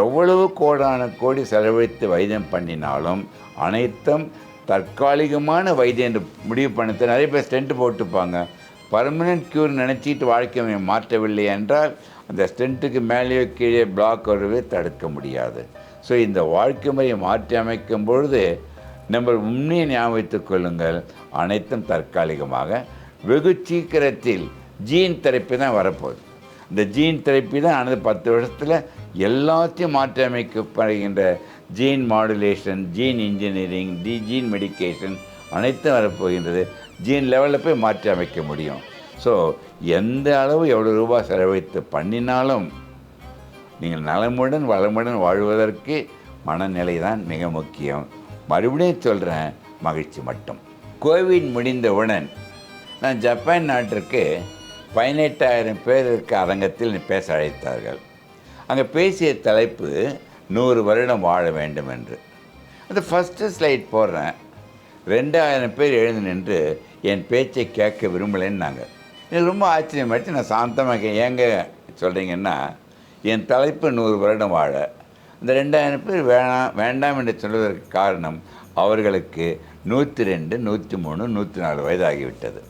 எவ்வளவு கோடான கோடி செலவழித்து வைத்தியம் பண்ணினாலும் அனைத்தும் தற்காலிகமான வைத்தியம் என்று முடிவு பண்ணத்தை நிறைய பேர் ஸ்டென்ட் போட்டுப்பாங்க. பர்மனெண்ட் க்யூர் நினச்சிட்டு வாழ்க்கையை மாற்றவில்லை என்றால் அந்த ஸ்டென்ட்டுக்கு மேலேயோ கீழே பிளாக் வரவே தடுக்க முடியாது. ஸோ இந்த வாழ்க்கை முறையை மாற்றி அமைக்கும் பொழுது நம்ம உண்மையை ஞாபகத்துக் கொள்ளுங்கள். அனைத்தும் தற்காலிகமாக. வெகு சீக்கிரத்தில் ஜீன் தெரப்பி தான் வரப்போகுது. இந்த ஜீன் தெரப்பி தான் ஆனது பத்து வருஷத்தில் எல்லாத்தையும் மாற்றியமைக்கப்படுகின்ற gene modulation gene engineering the gene medication அனைத்தும் வரப்போகின்றது. ஜீன் லெவலில் போய் மாற்றி அமைக்க முடியும். ஸோ எந்த அளவு எவ்வளோ ரூபாய் செலவழித்து பண்ணினாலும் நீங்கள் நலமுடன் வளமுடன் வாழ்வதற்கு மனநிலை தான் மிக முக்கியம். மறுபடியும் சொல்கிறேன் மகிழ்ச்சி மட்டும். கோவிட் முடிந்தவுடன் நான் ஜப்பான் நாட்டிற்கு பதினெட்டாயிரம் பேர் இருக்க அரங்கத்தில் பேச அழைத்தார்கள். அங்கே பேசிய தலைப்பு நூறு வருடம் வாழ வேண்டும் என்று. அந்த ஃபஸ்ட்டு ஸ்லைட் போடுறேன். ரெண்டாயிரம் பேர் எழுந்து நின்று என் பேச்சை கேட்க விரும்பலைன்னாங்க எனக்கு ரொம்ப ஆச்சரியமாயிடுச்சு. நான் சாந்தமாக ஏங்க சொல்கிறீங்கன்னா என் தலைப்பு நூறு வருடம் வாழ. இந்த ரெண்டாயிரம் பேர் வேணாம் வேண்டாம் என்று சொல்வதற்கு காரணம் அவர்களுக்கு நூற்றி ரெண்டு நூற்றி மூணு நூற்றி நாலு வயதாகிவிட்டது.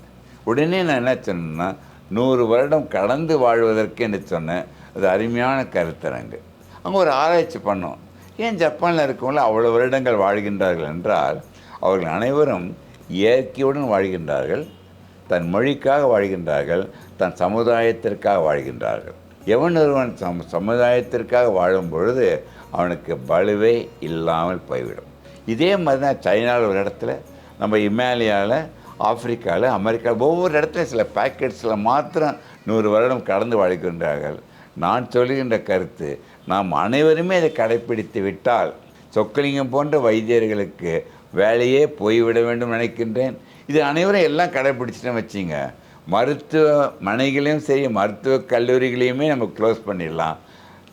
உடனே நான் என்ன சொன்னேன்னா நூறு வருடம் கடந்து வாழ்வதற்கு என்று சொன்னேன் அது அருமையான கருத்தரங்கு. அங்கே ஒரு ஆராய்ச்சி பண்ணோம். ஏன் ஜப்பானில் இருக்கவங்கள அவ்வளோ வருடங்கள் வாழ்கின்றார்கள் என்றால் அவர்கள் அனைவரும் இயற்கையுடன் வாழ்கின்றார்கள் தன் மொழிக்காக வாழ்கின்றார்கள் தன் சமுதாயத்திற்காக வாழ்கின்றார்கள். எவன் ஒருவன் சம் சமுதாயத்திற்காக வாழும் பொழுது அவனுக்கு பலுவே இல்லாமல் போய்விடும். இதே மாதிரி தான் சைனாவில் ஒரு இடத்துல நம்ம இமாலயாவில் ஆப்பிரிக்காவில் அமெரிக்கா ஒவ்வொரு இடத்துல சில பேக்கெட்ஸில் மாத்திரம் நூறு வருடம் கடந்து வாழ்கின்றார்கள். நான் சொல்லுகின்ற கருத்து நாம் அனைவருமே இதை கடைப்பிடித்து விட்டால் சொக்கலிங்கம் போன்ற வைத்தியர்களுக்கு வேலையே போய்விட வேண்டும் நினைக்கின்றேன். இது அனைவரும் எல்லாம் கடைப்பிடிச்சிட்டோம் வச்சிங்க. மருத்துவ மனைகளையும் சரி மருத்துவ கல்லூரிகளையுமே நம்ம க்ளோஸ் பண்ணிடலாம்.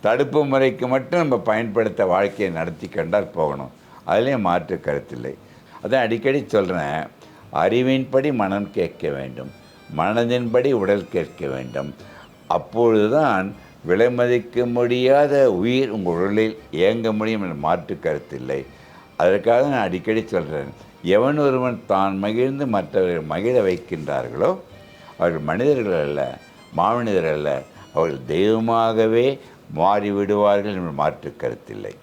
தடுப்பு முறைக்கு மட்டும் நம்ம பயன்படுத்த வாழ்க்கையை நடத்தி கண்டால் போகணும். அதுலேயும் மாற்று கருத்தில்லை அதான் அடிக்கடி சொல்கிறேன் அறிவின்படி மனம் கேட்க வேண்டும். மனதின்படி உடல் கேட்க வேண்டும். அப்பொழுதுதான் விலைமதிக்க முடியாத உயிர் உங்கள் உடலில் இயங்க முடியும் என்ற மாற்று கருத்தில்லை. அதற்காக நான் அடிக்கடி சொல்கிறேன் எவன் ஒருவன் தான் மகிழ்ந்து மற்றவர்கள் மகிழ வைக்கின்றார்களோ அவர்கள் மனிதர்கள் அல்ல மாமனிதர்கள் அல்ல அவர்கள் தெய்வமாகவே மாறிவிடுவார்கள் என்ற மாற்று கருத்தில்லை.